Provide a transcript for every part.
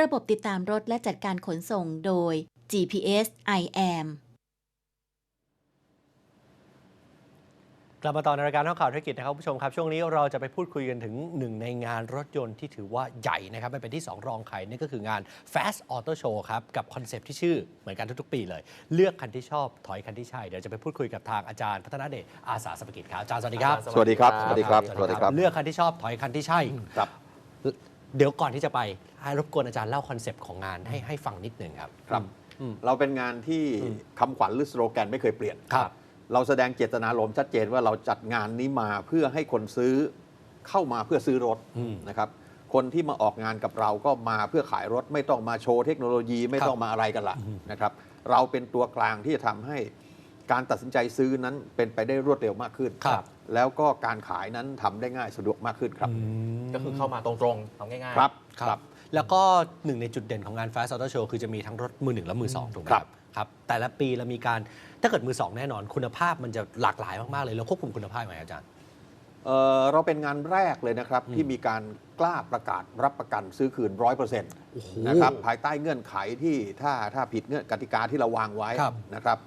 ระบบติดตามรถและจัดการขนส่งโดย GPS I am กลับมาต่อในรายการท่องข่าวธุรกิจนะครับคุณผู้ชมครับ ช่วงนี้เราจะไปพูดคุยกันถึงหนึ่งในงานรถยนต์ที่ถือว่าใหญ่นะครับไม่เป็นที่ 2 รองใครนั่นก็คืองาน Fast Auto Show ครับ กับคอนเซปต์ที่ชื่อเหมือนกันทุกๆ ปีเลย เลือกคันที่ชอบถอยคันที่ใช่ เดี๋ยวจะไปพูดคุยกับทางอาจารย์พัฒนาเดชอาสาสมกิจครับอาจารย์สวัสดีครับ สวัสดีครับ สวัสดีครับ สวัสดีครับ เลือกคันที่ชอบถอยคันที่ใช่ครับ เดี๋ยวก่อนที่จะไปให้รบกวนอาจารย์เล่าคอนเซปต์ของงานให้ให้ฟังนิดหนึ่งครับครับอืมเราเป็นงานที่อืมคำขวัญหรือสโลแกนไม่เคยเปลี่ยนครับ เราแสดงเจตนารมณ์ชัดเจนว่าเราจัดงานนี้มาเพื่อให้คนซื้อเข้ามาเพื่อซื้อรถอืมนะครับคนที่มาออกงานกับเราก็มาเพื่อขายรถไม่ต้องมาโชว์เทคโนโลยีไม่ต้องมาอะไรกันละนะครับ เราเป็นตัวกลางที่จะทำให้การตัดสินใจซื้อนั้นเป็นไปได้รวดเร็วมากขึ้นครับ แล้วก็การขายนั้นทำได้ง่ายสะดวกมากขึ้นครับ ก็คือเข้ามาตรงๆเอาง่ายๆ ครับครับแล้วก็หนึ่งในจุดเด่นของงาน Fast Auto Show คือจะมีทั้งรถมือหนึ่งและมือสองถูกไหมครับครับแต่ละปีเรามีการถ้าเกิดมือสองแน่นอน คุณภาพมันจะหลากหลายมาก ๆ เลยเราควบคุมคุณภาพยังไงอาจารย์ เอ่อเราเป็นงานแรกเลยนะครับ ที่มีการกล้าประกาศรับประกันซื้อคืนร้อยเปอร์เซ็นต์โอ้โหนะครับภายใต้เงื่อนไขที่ถ้าถ้าผิดเงื่อนกติกาที่เราวางไว้ครับนะครับ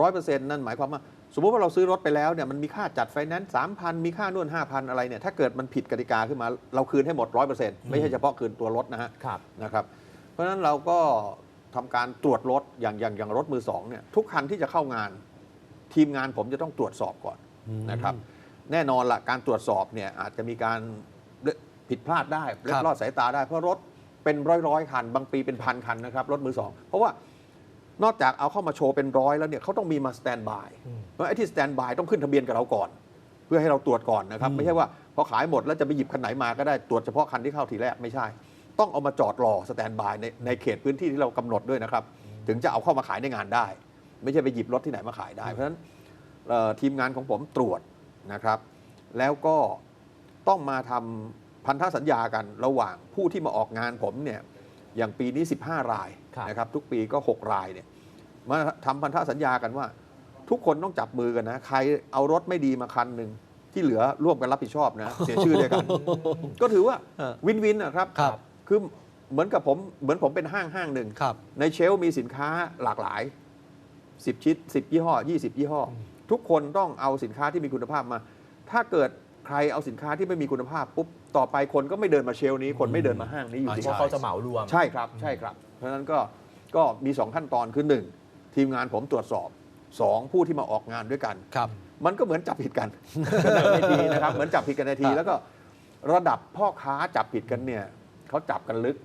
ร้อยเปอร์เซ็นต์นั่นหมายความว่า สมมุติว่าเราซื้อรถไปแล้วเนี่ยมันมีค่าจัดไฟแนนซ์สามพันมีค่านู่นห้าพันอะไรเนี่ยถ้าเกิดมันผิดกติกาขึ้นมาเราคืนให้หมดร้อยเปอร์เซ็นต์ไม่ใช่เฉพาะคืนตัวรถนะฮะครับนะครับ เพราะฉะนั้นเราก็ทำการตรวจรถอย่างอย่างอย่างรถมือสองเนี่ยทุกคันที่จะเข้างาน ทีมงานผมจะต้องตรวจสอบก่อนอืมนะครับ แน่นอนละการตรวจสอบเนี่ยอาจจะมีการผิดพลาดได้เล็ดลอดสายตาได้เพราะรถเป็นร้อยร้อยๆคัน บางปีเป็นพันคันนะครับรถมือสองเพราะว่า นอกจากเอาเข้ามาโชว์เป็นร้อยแล้วเนี่ยเขาต้องมีมาสแตนบายอืมเพราะไอ้ที่สแตนบายต้องขึ้นทะเบียนกับเราก่อน เพื่อให้เราตรวจก่อนนะครับอืมไม่ใช่ว่าพอขายหมดแล้วจะไปหยิบคันไหนมาก็ได้ตรวจเฉพาะคันที่เข้าทีแรกไม่ใช่ ต้องเอามาจอดรอสแตนบายในในเขตพื้นที่ที่เรากำหนดด้วยนะครับ ถึงจะเอาเข้ามาขายในงานได้ ไม่ใช่ไปหยิบรถที่ไหนมาขายได้ เพราะฉะนั้นเอ่อทีมงานของผมตรวจนะครับ แล้วก็ต้องมาทำพันธสัญญากันระหว่างผู้ที่มาออกงานผมเนี่ย อย่างปีนี้ 15 รายครับนะครับทุกปีก็ 6 รายเนี่ยมาทำพันธสัญญากันว่า ทุกคนต้องจับมือกันนะใครเอารถไม่ดีมาคันหนึ่งที่เหลือร่วมกันรับผิดชอบนะเสียชื่อด้วยกัน ก็ถือว่าเออวินวินนะครับครับคือเหมือนกับผมเหมือนผมเป็นห้างห้างหนึ่งครับในเชลฟ์มีสินค้าหลากหลาย 10 ชิ้น10 ยี่ห้อ 20 ยี่ห้ออทุกคนต้องเอาสินค้าที่มีคุณภาพมา ถ้าเกิด ใครเอาสินค้าที่ไม่มีคุณภาพปุ๊บต่อไปคนก็ไม่เดินมาเชลฟ์นี้ คนไม่เดินมาห้างนี้อยู่อ่าดีเพราะเขาจะเหมารวม ใช่ครับใช่ครับ เพราะฉะนั้นก็ก็มี 2 ขั้นตอนคือ 1 ทีมงานผมตรวจสอบ 2 ผู้ที่มาออกงานด้วยกันครับ มันก็เหมือนจับผิดกันในทีนะครับเหมือนจับผิดกันในทีครับแล้วก็ระดับพ่อค้าจับผิดกันเนี่ยเขาจับกันลึก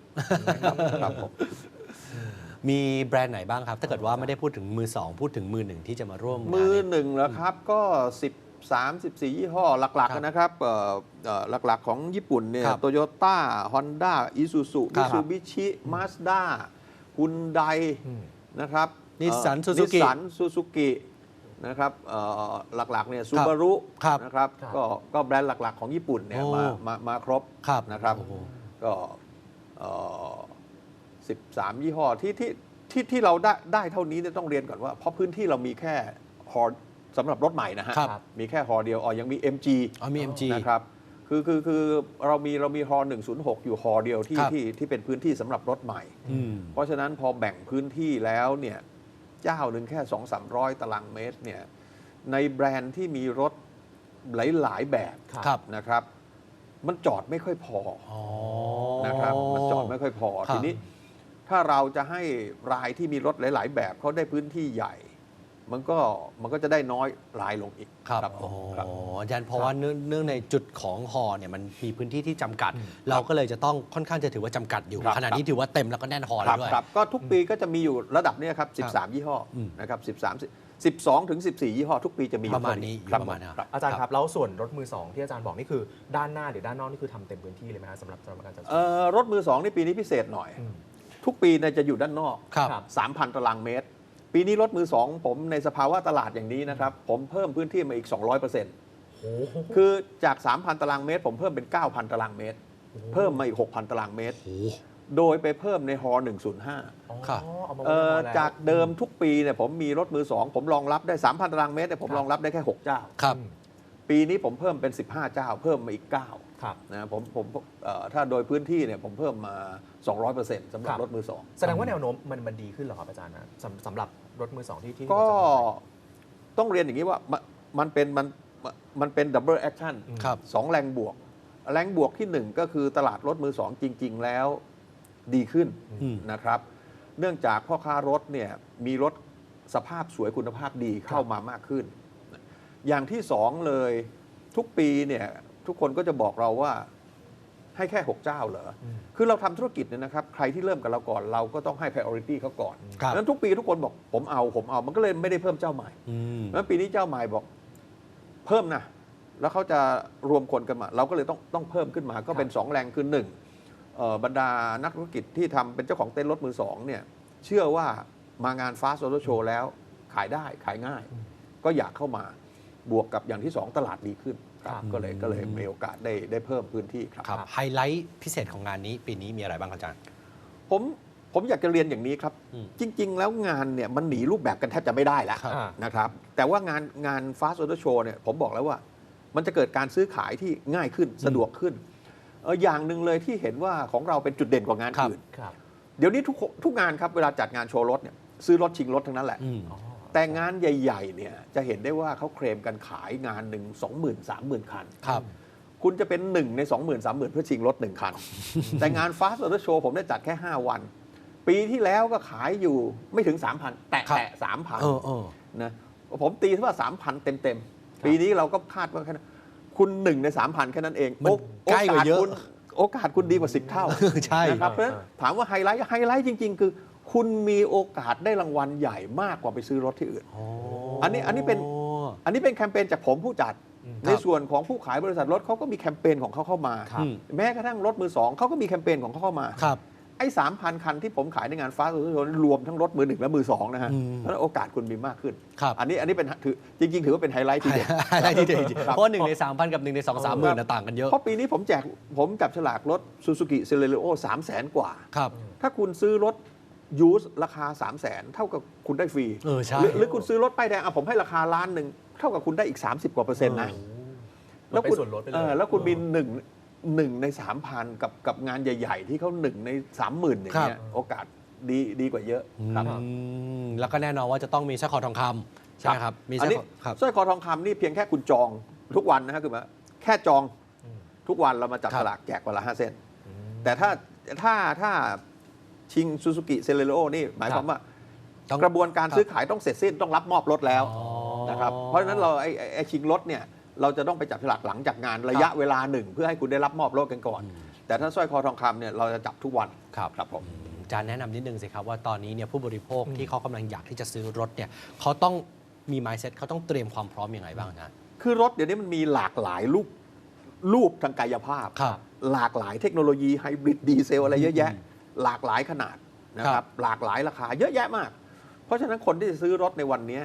นะครับครับผมมีแบรนด์ไหนบ้างครับ ถ้าเกิดว่าไม่ได้พูดถึงมือสองพูดถึงมือหนึ่งที่จะมาร่วมงานมือเนี่ยหนึ่งแล้วครับ ก็ 13 14 ยี่ห้อหลักครับๆนะครับเอ่อเอ่อหลักๆของญี่ปุ่นเนี่ยครับโตโยต้าฮอนด้าอิซูซุครัมิบซูบิชิมาสด้าฮุนไดอืมนะครับ Nissan เอ่อ Suzuki นิสสันซูซูกินะครับเอ่อหลักๆเนี่ยซูบารุครับนะครับครับก็ก็แบรนด์หลัก ๆ ของญี่ปุ่นเนี่ยโอ้มามามาครบครับนะครับโอ้โหก็สิบสามยี่ห้อที่ที่ที่ที่เราได้ได้เท่านี้เนี่ยต้องเรียนก่อนว่า เพราะพื้นที่เรามีแค่ฮอ สำหรับรถใหม่นะฮะ ครับมีแค่ฮอเดียวอ๋อยังมี MG อ๋อมี MG นะครับ คือคือคือเรามีเรามีฮอ106 อยู่ฮอเดียวที่ครับ ที่ที่เป็นพื้นที่สำหรับรถใหม่ อืม เพราะฉะนั้นพอแบ่งพื้นที่แล้วเนี่ยเจ้าหนึ่งแค่ 2 3 0 0 ตารางเมตรเนี่ยในแบรนด์ที่มีรถหลาย ๆ แบบครับ นะครับ มันจอดไม่ค่อยพออ๋อ นะครับมันจอดไม่ค่อยพอ ครับ ทีนี้ถ้าเราจะให้รายที่มีรถหลาย ๆ แบบเขาได้พื้นที่ใหญ่ มันก็มันก็จะได้น้อยรายลงอีกครับผโอ้มครับ อาจารย์เพราะว่าเนื่องเนื่องในจุดของหอเนี่ยมันมีพื้นที่ที่จำกัด เราก็เลยจะต้องค่อนข้างจะถือว่าจำกัดอยู่ ครับ ขณะนี้ถือว่าเต็มแล้วก็แน่นหอคแล้รัวด้วย ครับก็ทุกปีก็จะมีอยู่ระดับเนี้ยครับ 13 ยี่ห้ออมนะครับ13 12ถึง14 ยี่ห้อทุกปีจะมีประมาณนี้ครับประมาณผนั้นครับ อาจารย์ครับ แล้วส่วนรถมือสองที่อาจารย์บอกนี่คือด้านหน้าหรือด้านนอกนี่คือทำเต็มพื้นที่เลยไหมครับสำหรับสำหรับการจัดเอ่อรถมือสองนี่ปีนี้พิเศษหน่อย อืม ทุกปีเนี่ยจะอยู่ด้านนอก ครับครับ3,000 ตารางเมตร ปีนี้รถมือสองผมในสภาวะตลาดอย่างนี้นะครับ ผมเพิ่มพื้นที่มาอีก 200%โอ้โหคือจาก 3,000 ตารางเมตร ผมเพิ่มเป็น 9,000 ตารางเมตร เพิ่มมาอีก 6,000 ตารางเมตรโอ้โดยไปเพิ่มในฮอ105อ๋อครับเอามาเอ่อไว้แล้วจากเดิมทุกปีเนี่ยผมมีรถมือสองผมรองรับได้ 3,000 ตารางเมตรเนี่ยผมรองรับได้แค่ 6 เจ้า ครับ ปีนี้ผมเพิ่มเป็น 15 เจ้า เพิ่มมาอีก 9 ครับ นะผมผมเอ่อถ้าโดยพื้นที่เนี่ยผมเพิ่มมา 200%สำหรับครับรถมือสอง แสดงว่าแนวโน้มมันมันดีขึ้นเหรอครับอาจารย์นะสำสำหรับรถมือสองที่ที่ก็จะมาต้องเรียนอย่างนี้ว่ามันมันเป็นมันมันเป็นดับเบิลแอคชั่นอืม ครับ สองแรงบวก แรงบวกที่หนึ่งก็คือตลาดรถมือสองจริง ๆ แล้วดีขึ้นอืม นะครับ เนื่องจากพ่อค้ารถเนี่ยมีรถสภาพสวยคุณภาพดีเข้ามามากขึ้น อย่างที่สองเลยทุกปีเนี่ย ทุกคนก็จะบอกเราว่าให้แค่ 6 เจ้าเหรออืมคือเราทำธุรกิจเนี่ยนะครับ ใครที่เริ่มกับเราก่อนเราก็ต้องให้ priority เขาก่อนครับดังนั้นทุกปีทุกคนบอกผมเอาผมเอา มันก็เลยไม่ได้เพิ่มเจ้าใหม่อืมแล้วปีนี้เจ้าใหม่บอกเพิ่มนะ แล้วเขาจะรวมคนกันมา เราก็เลยต้องต้องเพิ่มขึ้นมา ก็เป็น 2 แรงคือหนึ่งเอ่อบรรดานักธุรกิจที่ทำเป็นเจ้าของเต้นท์รถมือสองเนี่ย เชื่อว่ามางานฟาสต์ออโตโชว์แล้วขายได้ขายง่ายอืมก็อยากเข้ามา บวกกับอย่างที่ 2 ตลาดดีขึ้นครับครับก็เลยก็เลยอืมมีโอกาสได้ได้เพิ่มพื้นที่ครับครับไฮไลท์พิเศษของงานนี้ปีนี้มีอะไรบ้างครับอาจารย์ผมผมอยากจะเรียนอย่างนี้ครับอืมจริง ๆ แล้วงานเนี่ยมันหนีรูปแบบกันแทบจะไม่ได้แล้วครับอ่านะครับ แต่ว่างานงาน Fast Auto Show เนี่ยผมบอกแล้วว่า มันจะเกิดการซื้อขายที่ง่ายขึ้นสะดวกขึ้นเอออย่างหนึ่งเลยที่เห็นว่าของเราเป็นจุดเด่นกว่างานครับอื่นครับเดี๋ยวนี้ทุกทุกงานครับเวลาจัดงานโชว์รถเนี่ยซื้อรถชิงรถทั้งนั้นแหละอืมอ๋อ แต่งานใหญ่ ๆ เนี่ยจะเห็นได้ว่าเขาเคลมกันขายงานหนึ่งสองหมื่นสามหมื่นคัน ครับ คุณจะเป็นหนึ่งใน 2 0 0 0 0 3 0,000 เพื่อชิงรถหนึ่งคัน แต่งาน Fast Auto Show ผมได้จัดแค่ 5 วัน ปีที่แล้วก็ขายอยู่ไม่ถึง 3,000 แตะครับ แตะ3,000เออเออ นะผมตีว่า 3,000เต็มเต็ม ๆ ปีนี้เราก็คาดว่าแค่นั้นคุณหนึ่งใน 3,000 แค่นั้นเองมันโอใกล้กว่าเยอะโสคุณโอกาสคุณดีกว่า 10 เท่า ใช่ นะครับเพราะฉะนั้นถามว่าไฮไลท์ไฮไลท์จริง ๆ คือ คุณมีโอกาสได้รางวัลใหญ่มากกว่าไปซื้อรถที่อื่นโอ้อันนี้อันนี้เป็นอันนี้เป็นแคมเปญจากผมผู้จัดอืมในส่วนของผู้ขายบริษัทรถเขาก็มีแคมเปญของเขาเข้ามาครับอืมแม้กระทั่งรถมือสองเขาก็มีแคมเปญของเขาเข้ามาครับไอ้สามพันคันที่ผมขายในงานฟ้าสุดรวมทั้งรถมือหนึ่งและมือสองนะฮะอืมเพราะฉะนั้นโอกาสคุณมีมากขึ้นครับอันนี้อันนี้เป็นถือจริง ๆ ถือว่าเป็นไฮไลท์ทีเด็ดไฮไลท์ที่เด็ดจริงๆครับเพราะว่าหนึ่งในสามพันกับหนึ่งในสองสามหมื่นน่ะต่างกันเยอะ เพราะปีนี้ผมแจกผมจับฉลากรถซูซูกิเซเลโอสามแสนกว่าครับถ้าคุณซื้อรถ ยูสราคา 3 0 0แสนเท่ากับคุณได้ฟรีเออใช่หรือหรือคุณซื้อรถป้ายแดงอะผมให้ราคาล้านหนึ่งเท่ากับคุณได้อีก 30 กว่าเปอร์เซ็นต์นะ แล้แล้ววคุคุณณส่วนลดไปเลยเออแล้วคุณมีหนึ่งหนึ่งในสามพันกับกับงานใหญ่ ๆ ที่เขาหนึ่งในสามหมื่นอย่างเงี้ยครับโอกาสดีดีกว่าเยอะครับอืมแล้วก็แน่นอนว่าจะต้องมีสร้อยคอทองคำใช่ไหมครับ มีสอันร้อยนี้คอครับ สร้อยคอทองคำนี่เพียงแค่คุณจองทุกวันนะฮะคือว่าแค่จองอืมทุกวันเรามาจับครับฉลากแจกวันละห้าเส้นอืมแต่ถ้าถ้าถ้า ชิงซูซูกิเซเลโอนี่หมายความว่า ต้องกระบวนการครับซื้อขายต้องเสร็จสิ้นต้องรับมอบรถแล้วอ๋อ นะครับเพราะฉะนั้นเราไอ้ไอ้ไอ้ชิงรถเนี่ยเราจะต้องไปจับฉลากหลังจากงานระยะเวลาหนึ่ง เพื่อให้คุณได้รับมอบรถกันก่อนอืมแต่ถ้าสร้อยคอทองคำเนี่ยเราจะจับทุกวันครับ ครับผม อาจารย์แนะนำนิดนึงสิครับว่าตอนนี้เนี่ยผู้บริโภคอืมที่เขากำลังอยากที่จะซื้อรถเนี่ยเขาต้องมี mindset เขาต้องเตรียมความพร้อมยังไงบ้างอาจารย์คือรถเดี๋ยวนี้มันมีหลากหลายรูปรูปทางกายภาพ ครับ หลากหลายเทคโนโลยีไฮบริดดีเซลอะไรเยอะแยะ อืม หลากหลายขนาดนะคครัรับบหลากหลายราคาเยอะแยะมาก เพราะฉะนั้นคนที่จะซื้อรถในวันนี้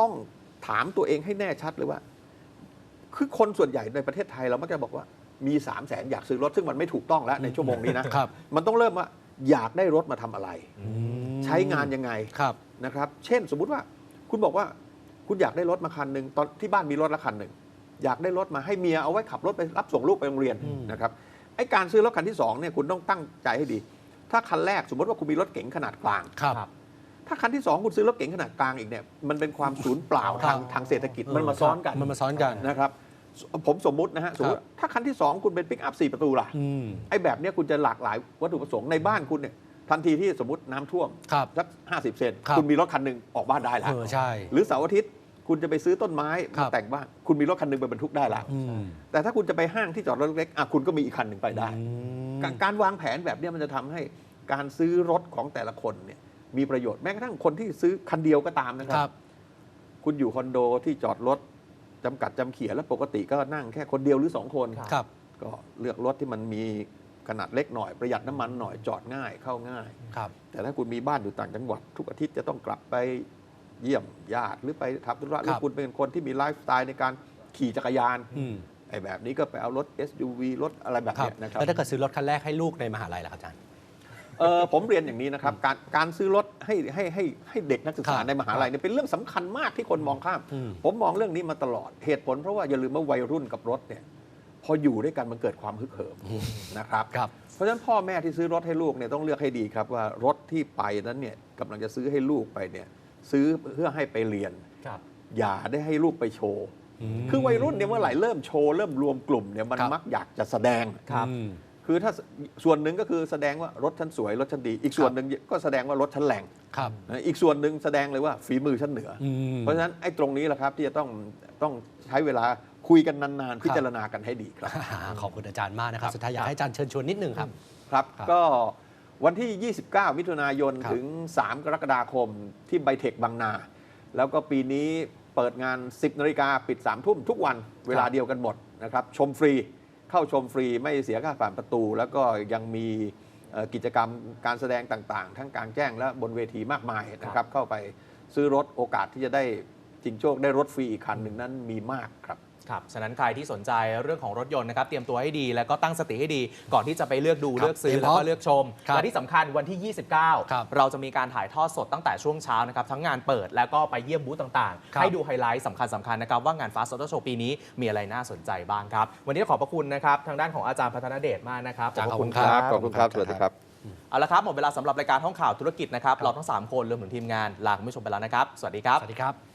ต้องถามตัวเองให้แน่ชัดเลยว่า คือคนส่วนใหญ่ในประเทศไทยเรามักจะบอกว่ามี3 0 0แสนอยากซื้อรถ ซึ่งมันไม่ถูกต้องแล้วในชั่วโมงนี้นะครับมันต้องเริ่มว่าอยากได้รถมาทำอะไรอืมใช้งานยังไงครับนะครับ เช่นสมมุติว่าคุณบอกว่าคุณอยากได้รถมาคันหนึ่งตอนที่บ้านมีรถละคันหนึ่งอยากได้รถมาให้เมียเอาไว้ขับรถไปรับส่งลูกไปโรงเรียนอืมนะครับไอ้การซื้อรถคันที่สองเนี่ยคุณต้องตั้งใจให้ดี ถ้าคันแรกสมมติว่าคุณมีรถเก๋งขนาดกลาง ครับครับถ้าคันที่สองคุณซื้อรถเก๋งขนาดกลางอีกเนี่ยมันเป็นความสูญเปล่าครัทาบงทางเศรษฐกิจมันมาซ้อนกันมันมาซ้อนกันนะครับผมสมมุตินะฮะสมมติว่าถ้าคันที่สองคุณเป็นปิกอัพสี่ประตูล่ะอืมไอ้แบบเนี้ยคุณจะหลากหลายวัตถุประสงค์ในบ้านคุณเนี่ยทันทีที่สมมติน้ำท่วมครับสักห้าสิบเซนครับคุณมีรถคันหนึ่งออกบ้านได้แล้วเออใช่หรือเสาร์อาทิตย์ คุณจะไปซื้อต้นไม้ครัมาบแต่งบ้านคุณมีรถคันหนึ่งไปบรรทุกได้แล้วอืมแต่ถ้าคุณจะไปห้างที่จอดรถเล็กๆอะคุณก็มีอีกคันหนึ่งไปได้อืมการการวางแผนแบบเนี้ยมันจะทำให้การซื้อรถของแต่ละคนเนี่ยมีประโยชน์แม้กระทั่งคนที่ซื้อคันเดียวก็ตามนะคครัรับบคุณอยู่คอนโดที่จอดรถจำกัดจำเขียแล้วปกติก็นั่งแค่คนเดียวหรือสองคนครับครับ ก็เลือกรถที่มันมีขนาดเล็กหน่อยประหยัดน้ำมันหน่อยจอดง่ายเข้าง่ายครับแต่ถ้าคุณมีบ้านอยู่ต่างจังหวัด ทุกอาทิตย์จะต้องกลับไป เยี่ยมญาติหรือไปทำธุระหรือคุณเป็นคนที่มีไลฟ์สไตล์ในการขี่จักรยานอืมไอ้แบบนี้ก็ไปเอารถ SUV รถอะไรแบบครับเนี้ยนะครับแล้วถ้าเกิดซื้อรถคันแรกให้ลูกในมหาลัยล่ะครับอาจารย์เออผมเรียนอย่างนี้นะครับ การการซื้อรถให้ให้ให้ให้เด็กนักศึกษาครับในมหาลัยเนี่ยเป็นเรื่องสำคัญมากที่คนมองข้ามอืมผมมองเรื่องนี้มาตลอดเหตุผลเพราะว่าอย่าลืมว่าวัยรุ่นกับรถเนี่ยพอออยู่ด้วยกันมันเกิดความฮึกเหิมนะครับครับ เพราะฉะนั้นพ่อแม่ที่ซื้อรถให้ลูกเนี่ยต้องเลือกให้ดีครับว่ารถที่ไปนั้นเนี่ยกำลังจะซื้อให้ลูกไปเนี่ย ซื้อเพื่อให้ไปเรียน ครับอย่าได้ให้ลูกไปโชว์อืมคือวัยรุ่นเนี่ยเมื่อไหร่เริ่มโชว์เริ่มรวมกลุ่มเนี่ยมันครับมักอยากจะแสดง ครับอืมคือถ้าส่วนหนึ่งก็คือแสดงว่ารถฉันสวยรถฉันดี อีกส่วนหนึ่งก็แสดงว่ารถฉันแรงครับ นะอีกส่วนหนึ่งแสดงเลยว่าฝีมือฉันเหนือออืมเพราะฉะนั้นไอ้ตรงนี้แหละครับที่จะต้องต้องใช้เวลาคุยกันนานๆ พิจารณากันให้ดีครับขอบคุณอาจารย์มากนะครับ สุดท้ายอยากให้อาจารย์เชิญชวนนิดนึงครับ ครับครับ ก็ วันที่ 29 มิถุนายนครับถึง 3 กรกฎาคมที่ไบเทคบางนา แล้วก็ปีนี้เปิดงาน 10นาฬิกาปิด 3 ทุ่มทุกวันเวลาเดียวกันหมดนะครับ ชมฟรีเข้าชมฟรีไม่เสียค่าผ่านประตู แล้วก็ยังมีเอ่อกิจกรรมการแสดงต่างๆ ทั้งกลางแจ้งและบนเวทีมากมายนะครับ เข้าไปซื้อรถโอกาสที่จะได้จริงโชคได้รถฟรีอีกคันหนึ่งนั้นมีมากครับ ครับฉะนั้นใครที่สนใจเรื่องของรถยนต์นะครับเตรียมตัวให้ดี แล้วก็ตั้งสติให้ดี ก่อนที่จะไปเลือกดูครับเลือกซื้อเตรียมแล้วพร้ก็อมเลือกชมครับและที่สำคัญวันที่ครับ29 เราจะมีการถ่ายทอดสดตั้งแต่ช่วงเช้านะครับทั้งงานเปิดแล้วก็ไปเยี่ยมบูธต่างครัๆบให้ดูไฮไลท์สำคัญสคัญๆนะครับว่างาน Fast Auto Show ปีนี้มีอะไรน่าสนใจบ้างครับ วันนี้ขอบพระคุณนะครับทางด้านของอาจารย์พัฒนเดชมากนะครับอาจารย์พะขอบคุณครับขอบคุณครับสวัสดีครับเอาละครับหมดเวลาสำหรับรายการห้องข่าวธุรกิจนะครับเราทั้งสามคนรวมถึงทีมงานลาคุณผู้ชมไปแล้วนะครับสวัสดีครับสวัสดีครับ